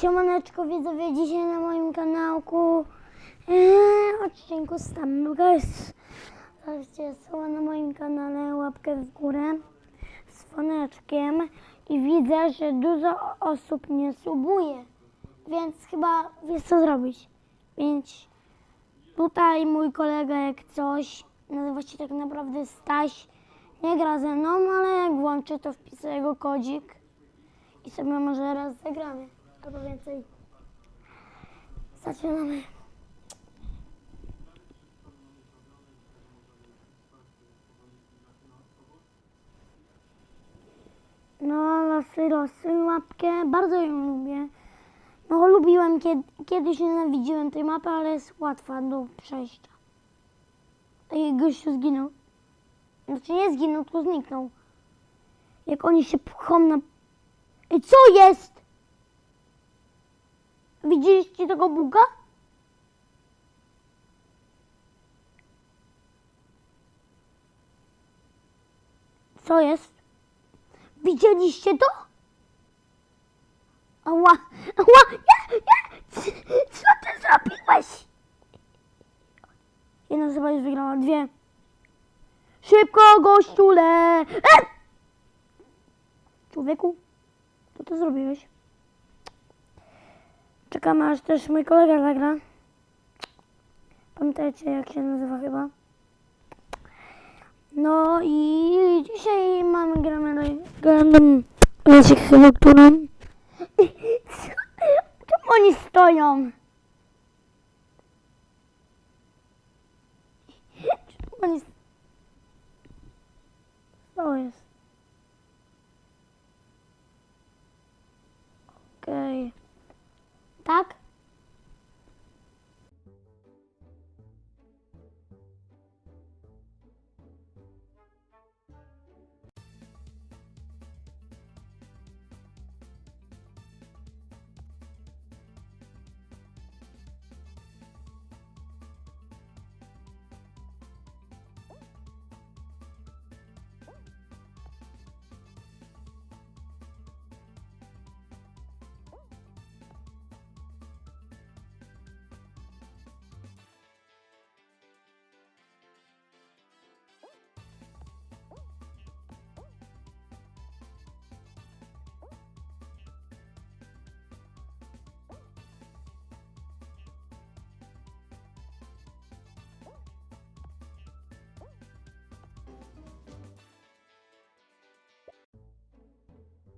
Siemaneczko widzowie, dzisiaj na moim kanałku eee, odcinku Stam Guys. Zobaczcie, są na moim kanale łapkę w górę z dzwoneczkiem i widzę, że dużo osób nie subuje, więc chyba wiesz co zrobić. Więc tutaj mój kolega jak coś, nazywa się tak naprawdę Staś, nie gra ze mną, ale jak włączy to wpisuję jego kodzik i sobie może raz zagramy, albo więcej. Zaczynamy. No, losy, losy, łapkę, bardzo ją lubię. No, lubiłem, kiedy, kiedyś nienawidziłem tej mapy, ale jest łatwa do przejścia. Ej, gościu zginął. Znaczy nie zginął, tylko zniknął. Jak oni się pchą na... Ej, co jest? Widzieliście tego buga? Co jest? Widzieliście to? Ała, ała, ja, ja, co ty zrobiłeś? Jedna osoba już wygrała, dwie. Szybko, gościule! E! Człowieku, co ty zrobiłeś? Czekamy aż też mój kolega zagra. Pamiętajcie jak się nazywa chyba. No i dzisiaj mamy gramy gramy wiecie chyba którą. Co? Czemu oni stoją? Czemu oni Co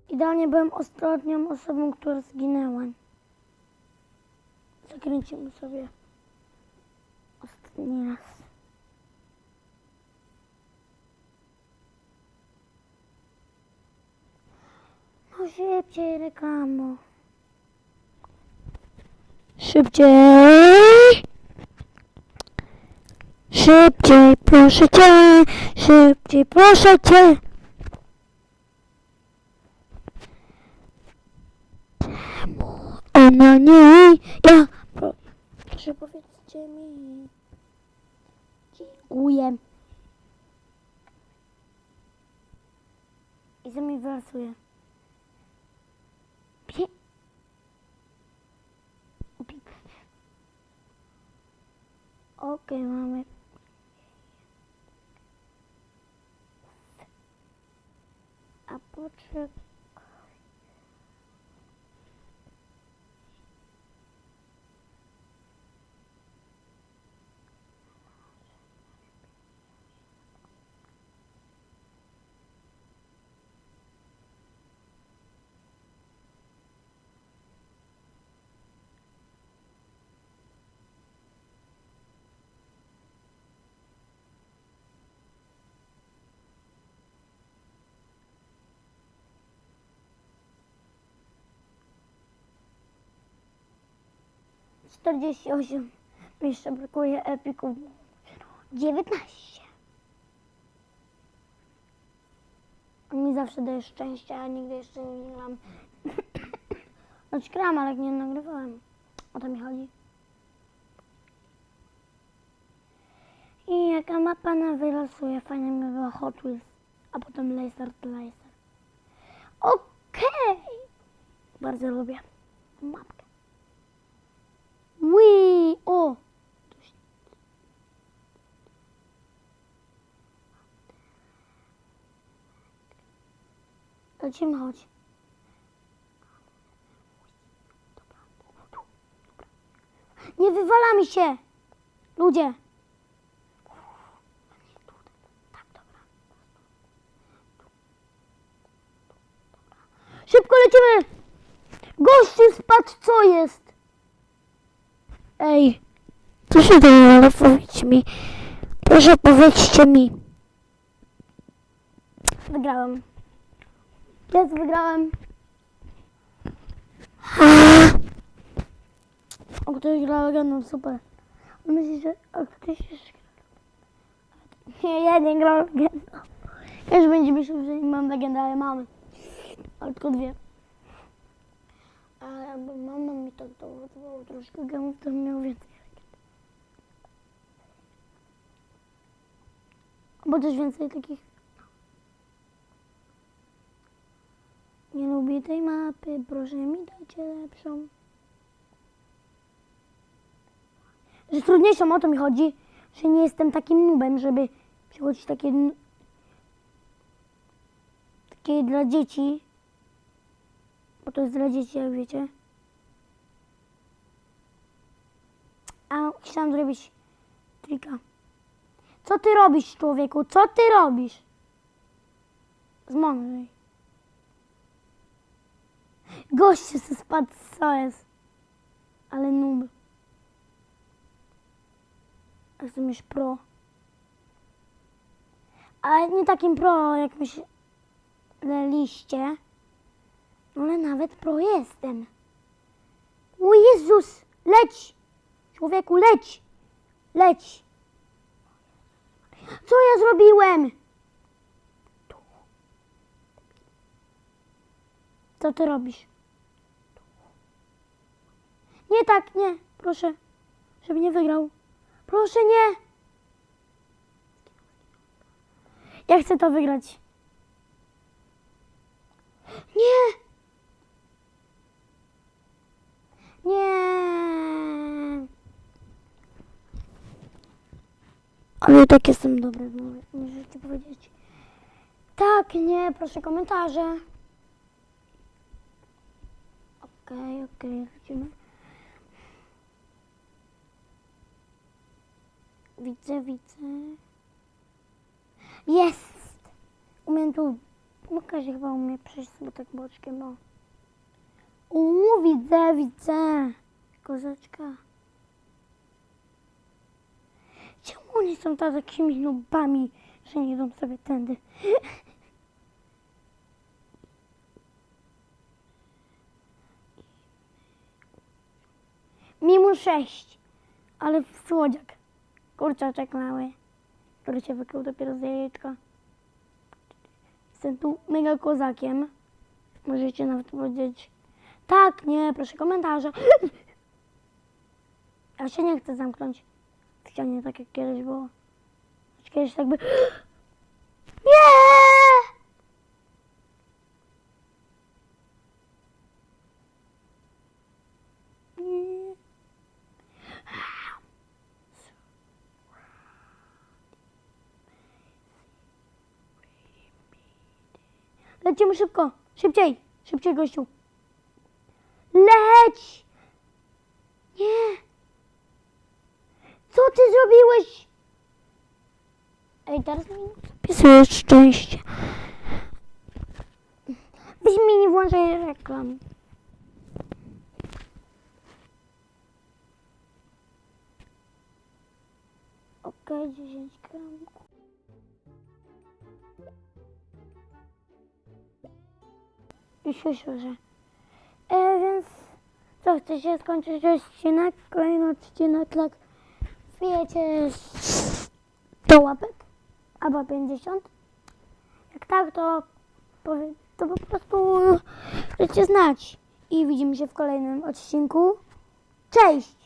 Idealnie byłem ostatnią osobą, która zginęła. Zakręcimy sobie ostatni raz. No szybciej reklamo. Szybciej! Szybciej, proszę cię! Szybciej, proszę cię! Ona nie, ja. Proszę powiedzcie mi. Dziękuję. I co mi wylosuje? Pie... Okej, mamy. A poczekaj. Czterdzieści osiem. Jeszcze brakuje epików. Dziewiętnaście. On mi zawsze daje szczęście, a nigdy jeszcze nie gram. Choć gram, ale nie nagrywałem. O to mi chodzi. I jaka mapa nam wylosuje, fajnie była Hot Wheels, a potem Laser to Laser. Okej! Bardzo lubię. mapkę. Ui, o! Lecimy, chodź. Nie wywala mi się! Ludzie! Szybko lecimy! Gościu spadł, co jest? Ej, co się dzieje, ale powiedzcie mi. Proszę powiedzcie mi. Wygrałem. Jest, wygrałem. O, ktoś gra legendą, super. Myślisz, że... A ktoś jeszcze gra Nie, ja nie gram legendą. Już będzie myślał, że nie mam legendy, ale mamy. Ale tylko dwie. A jakby mama mi tak dowodowała troszkę gemów, to miał więcej legend. Bo też więcej takich... Nie lubię tej mapy, proszę mi dajcie lepszą. Że trudniejszą, o to mi chodzi, że nie jestem takim nubem, żeby przychodzić takie... Takie dla dzieci. To dzieci, jak wiecie. A chciałam zrobić trika. Co ty robisz, człowieku? Co ty robisz? Zmądrzej. Gościu se spadł, co jest? Ale nub. A Jestem już pro. Ale nie takim pro, jak myśleliście. Ale nawet pro jestem. O Jezus! Leć! Człowieku, leć! Leć! Co ja zrobiłem? Co ty robisz? Nie tak, nie. Proszę. Żeby nie wygrał. Proszę, nie. Ja chcę to wygrać. Nie. Nie. Ale i tak jestem dobry, no, możecie powiedzieć. Tak, nie, proszę komentarze. Okej, okej, lecimy. Widzę, widzę. Jest! Umiem tu... Łukasz chyba umie przejść sobie tak boczkiem, o. Uuu, widzę, widzę. Kozaczka. Czemu oni są tak takimi nubami, że nie idą sobie tędy? Minus sześć. Ale słodziak. Kurczaczek mały, który się wykrył dopiero z jajeczka. Jestem tu mega kozakiem. Możecie nawet powiedzieć tak, nie, proszę komentarze. Ja się nie chcę zamknąć ścianie, tak jak kiedyś było. Kiedyś tak by... Nie. Lecimy szybko, szybciej, szybciej gościu. Leć! Nie! Co ty zrobiłeś? Ej, teraz mi zapisujesz szczęście. Weź mi nie włączaj reklam. Okej, 10 gramów. Już się słyszę. E, więc co, chce się skończyć odcinek? Kolejny odcinek, jak wbijecie 100 łapek, albo 50. Jak tak, to, powie, to po prostu chcecie znać. I widzimy się w kolejnym odcinku. Cześć!